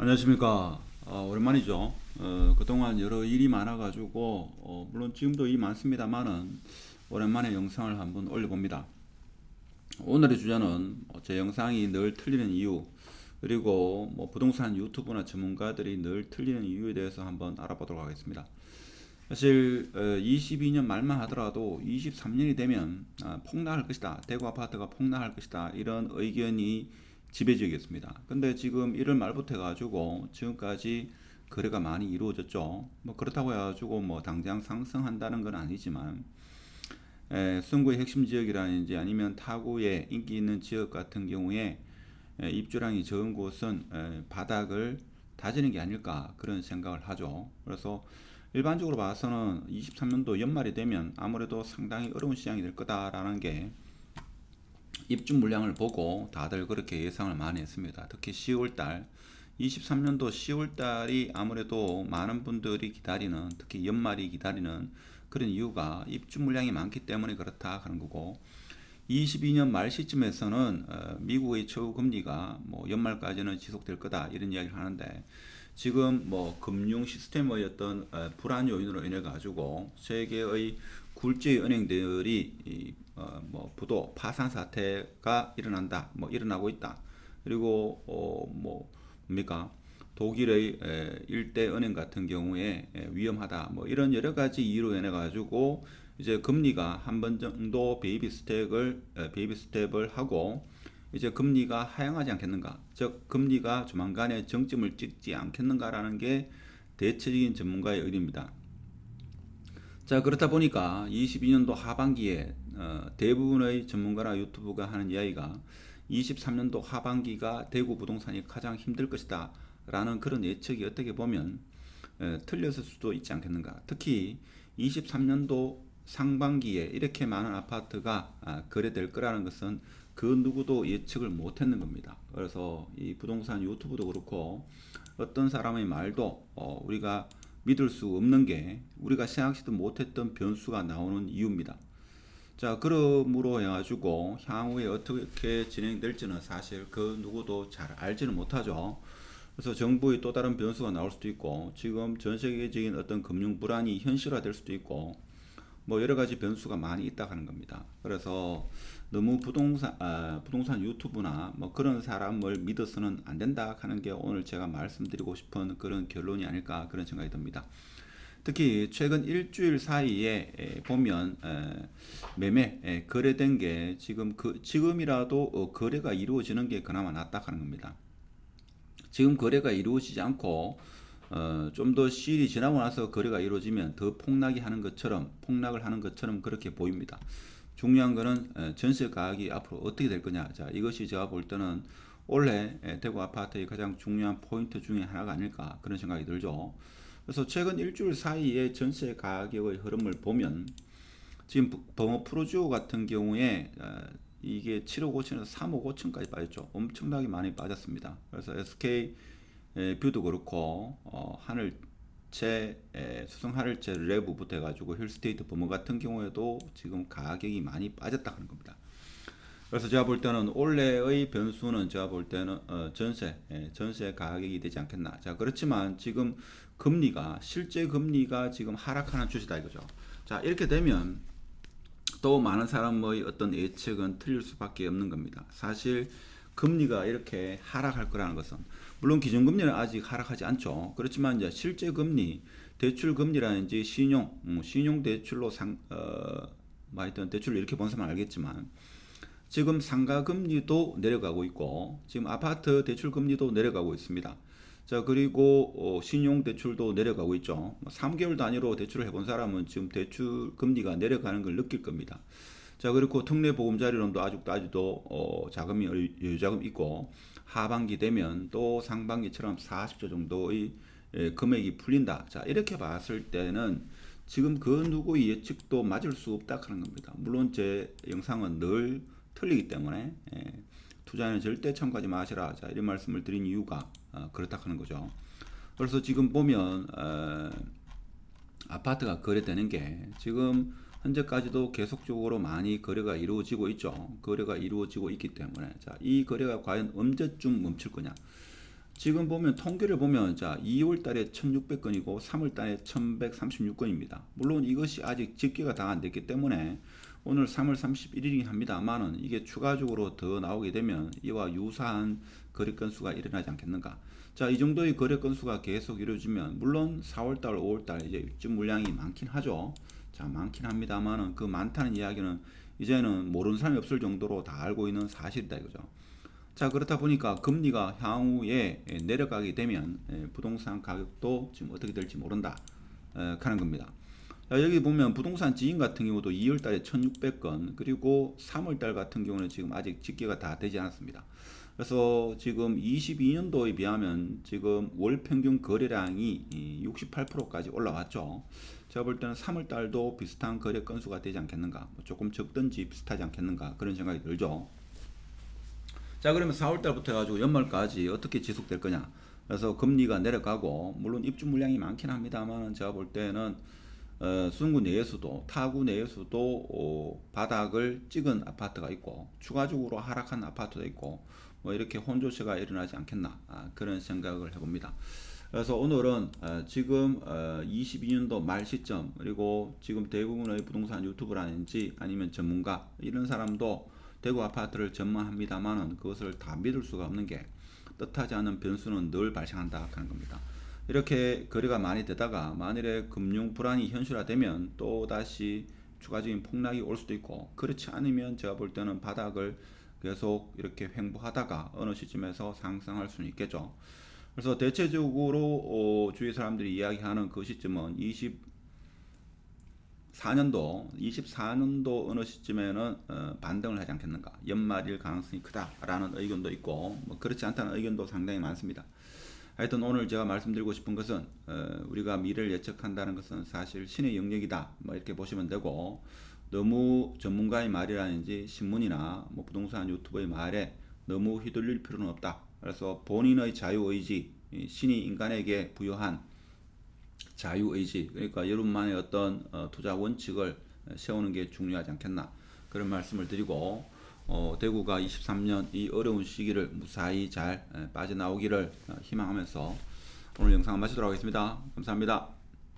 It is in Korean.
안녕하십니까. 어, 오랜만이죠. 어, 그동안 여러 일이 많아가지고, 어, 물론 지금도 일이 많습니다만은, 오랜만에 영상을 한번 올려봅니다. 오늘의 주제는 뭐제 영상이 늘 틀리는 이유, 그리고 뭐 부동산 유튜브나 전문가들이 늘 틀리는 이유에 대해서 한번 알아보도록 하겠습니다. 사실 22년 말만 하더라도 23년이 되면 아, 폭락할 것이다. 대구 아파트가 폭락할 것이다. 이런 의견이 지배적이었습니다. 근데 지금 1월 말부터 해가지고 지금까지 거래가 많이 이루어졌죠. 뭐 그렇다고 해가지고 뭐 당장 상승한다는 건 아니지만 에, 승구의 핵심 지역이라든지 아니면 타구의 인기 있는 지역 같은 경우에 에, 입주량이 적은 곳은 에, 바닥을 다지는 게 아닐까 그런 생각을 하죠. 그래서 일반적으로 봐서는 23년도 연말이 되면 아무래도 상당히 어려운 시장이 될 거다라는 게 입주 물량을 보고 다들 그렇게 예상을 많이 했습니다. 특히 10월 달 23년도 10월 달이 아무래도 많은 분들이 기다리는 특히 연말이 기다리는 그런 이유가 입주 물량이 많기 때문에 그렇다 하는 거고 22년 말 시점에서는 어, 미국의 최고 금리가 뭐 연말까지는 지속될 거다 이런 이야기를 하는데 지금 뭐 금융 시스템의 어떤 어, 불안 요인으로 인해 가지고 세계의 굴지의 은행들이 이, 어, 뭐 부도 파산 사태가 일어난다 뭐 일어나고 있다. 그리고 어 뭐 뭡니까? 독일의 에, 일대 은행 같은 경우에 에, 위험하다 뭐 이런 여러 가지 이유로 인해 가지고 이제 금리가 한 번 정도 베이비 스텝을 에, 베이비 스텝을 하고 이제 금리가 하향하지 않겠는가? 즉 금리가 조만간에 정점을 찍지 않겠는가라는 게 대체적인 전문가의 의견입니다. 자 그렇다 보니까 22년도 하반기에 어, 대부분의 전문가나 유튜브가 하는 이야기가 23년도 하반기가 대구 부동산이 가장 힘들 것이다 라는 그런 예측이 어떻게 보면 에, 틀렸을 수도 있지 않겠는가 특히 23년도 상반기에 이렇게 많은 아파트가 아, 거래될 거라는 것은 그 누구도 예측을 못했는 겁니다. 그래서 이 부동산 유튜브도 그렇고 어떤 사람의 말도 어, 우리가 믿을 수 없는 게 우리가 생각지도 못했던 변수가 나오는 이유입니다. 자, 그러므로 해가지고 향후에 어떻게 진행될지는 사실 그 누구도 잘 알지는 못하죠. 그래서 정부의 또 다른 변수가 나올 수도 있고 지금 전 세계적인 어떤 금융 불안이 현실화될 수도 있고 뭐 여러 가지 변수가 많이 있다 하는 겁니다. 그래서 너무 부동산 아, 부동산 유튜브나 뭐 그런 사람을 믿어서는 안 된다 하는 게 오늘 제가 말씀드리고 싶은 그런 결론이 아닐까 그런 생각이 듭니다. 특히 최근 일주일 사이에 에, 보면 에, 매매 에, 거래된 게 지금 그 지금이라도 어, 거래가 이루어지는 게 그나마 낫다 하는 겁니다. 지금 거래가 이루어지지 않고 어, 좀 더 시일이 지나고 나서 거래가 이루어지면 더 폭락이 하는 것처럼 폭락을 하는 것처럼 그렇게 보입니다. 중요한 거는 에, 전세 가격이 앞으로 어떻게 될 거냐. 자, 이것이 제가 볼 때는 올해 에, 대구 아파트의 가장 중요한 포인트 중에 하나가 아닐까 그런 생각이 들죠. 그래서 최근 일주일 사이에 전세 가격의 흐름을 보면 지금 범어 프로지오 같은 경우에 어, 이게 7억 5천에서 3억 5천까지 빠졌죠. 엄청나게 많이 빠졌습니다. 그래서 SK 에, 뷰도 그렇고 어, 하늘채 에, 수성 하늘채 레브부터 해가지고 힐스테이트 범어 같은 경우에도 지금 가격이 많이 빠졌다 하는 겁니다. 그래서 제가 볼 때는 올해의 변수는 제가 볼 때는 어, 전세 예, 전세 가격이 되지 않겠나. 자 그렇지만 지금 금리가 실제 금리가 지금 하락하는 추세다 이거죠. 자 이렇게 되면 또 많은 사람의 어떤 예측은 틀릴 수밖에 없는 겁니다. 사실 금리가 이렇게 하락할 거라는 것은 물론 기준금리는 아직 하락하지 않죠. 그렇지만 이제 실제 금리, 대출 금리라든지 신용, 음, 신용 대출로 상, 어, 뭐 하여튼 대출로 이렇게 본 사람은 알겠지만 지금 상가 금리도 내려가고 있고 지금 아파트 대출 금리도 내려가고 있습니다. 자 그리고 어, 신용 대출도 내려가고 있죠. 3개월 단위로 대출을 해본 사람은 지금 대출 금리가 내려가는 걸 느낄 겁니다. 자 그리고 특례 보금자리론도 아직도 아직도 어, 자금이 여유자금 있고 하반기 되면 또 상반기처럼 40조 정도의 예, 금액이 풀린다. 자 이렇게 봤을 때는 지금 그 누구의 예측도 맞을 수 없다 하는 겁니다. 물론 제 영상은 늘 틀리기 때문에 예, 투자에는 절대 참가하지 마시라. 자 이런 말씀을 드린 이유가 어, 그렇다 하는 거죠. 그래서 지금 보면 어, 아파트가 거래되는 게 지금 현재까지도 계속적으로 많이 거래가 이루어지고 있죠. 거래가 이루어지고 있기 때문에 자, 이 거래가 과연 언제쯤 멈출 거냐? 지금 보면 통계를 보면 자 2월 달에 1600건이고 3월 달에 1136건입니다. 물론 이것이 아직 집계가 다 안 됐기 때문에 오늘 3월 31일이긴 합니다만은 이게 추가적으로 더 나오게 되면 이와 유사한 거래 건수가 일어나지 않겠는가. 자, 이 정도의 거래 건수가 계속 이루어지면 물론 4월 달, 5월 달 이제 입주 물량이 많긴 하죠. 자, 많긴 합니다만은 그 많다는 이야기는 이제는 모르는 사람이 없을 정도로 다 알고 있는 사실이다 이거죠. 자 그렇다 보니까 금리가 향후에 내려가게 되면 예, 부동산 가격도 지금 어떻게 될지 모른다 에, 하는 겁니다. 자, 여기 보면 부동산 지인 같은 경우도 2월 달에 1600건 그리고 3월 달 같은 경우는 지금 아직 집계가 다 되지 않았습니다. 그래서 지금 22년도에 비하면 지금 월 평균 거래량이 68%까지 올라왔죠. 제가 볼 때는 3월 달도 비슷한 거래 건수가 되지 않겠는가, 뭐 조금 적든지 비슷하지 않겠는가 그런 생각이 들죠. 자 그러면 4월 달부터 해가지고 연말까지 어떻게 지속될 거냐 그래서 금리가 내려가고 물론 입주 물량이 많긴 합니다만 제가 볼 때는 어, 수능구 내에서도 타구 내에서도 어, 바닥을 찍은 아파트가 있고 추가적으로 하락한 아파트도 있고 뭐 이렇게 혼조세가 일어나지 않겠나 아, 그런 생각을 해봅니다. 그래서 오늘은 어, 지금 어, 22년도 말 시점 그리고 지금 대부분의 부동산 유튜브라든지 아니면 전문가 이런 사람도 대구 아파트를 전망합니다만은 그것을 다 믿을 수가 없는 게 뜻하지 않은 변수는 늘 발생한다 하는 겁니다. 이렇게 거래가 많이 되다가 만일에 금융 불안이 현실화되면 또 다시 추가적인 폭락이 올 수도 있고 그렇지 않으면 제가 볼 때는 바닥을 계속 이렇게 횡보하다가 어느 시점에서 상승할 수는 있겠죠. 그래서 대체적으로 어, 주위 사람들이 이야기하는 그 시점은 20 4년도, 24년도 어느 시점에는 어, 반등을 하지 않겠는가. 연말일 가능성이 크다라는 의견도 있고, 뭐 그렇지 않다는 의견도 상당히 많습니다. 하여튼 오늘 제가 말씀드리고 싶은 것은 어, 우리가 미래를 예측한다는 것은 사실 신의 영역이다. 뭐 이렇게 보시면 되고 너무 전문가의 말이라든지 신문이나 뭐 부동산 유튜버의 말에 너무 휘둘릴 필요는 없다. 그래서 본인의 자유 의지, 신이 인간에게 부여한 자유의지 그러니까 여러분만의 어떤 어, 투자 원칙을 세우는 게 중요하지 않겠나 그런 말씀을 드리고 어, 대구가 23년 이 어려운 시기를 무사히 잘 에, 빠져나오기를 어, 희망하면서 오늘 영상 마치도록 하겠습니다. 감사합니다.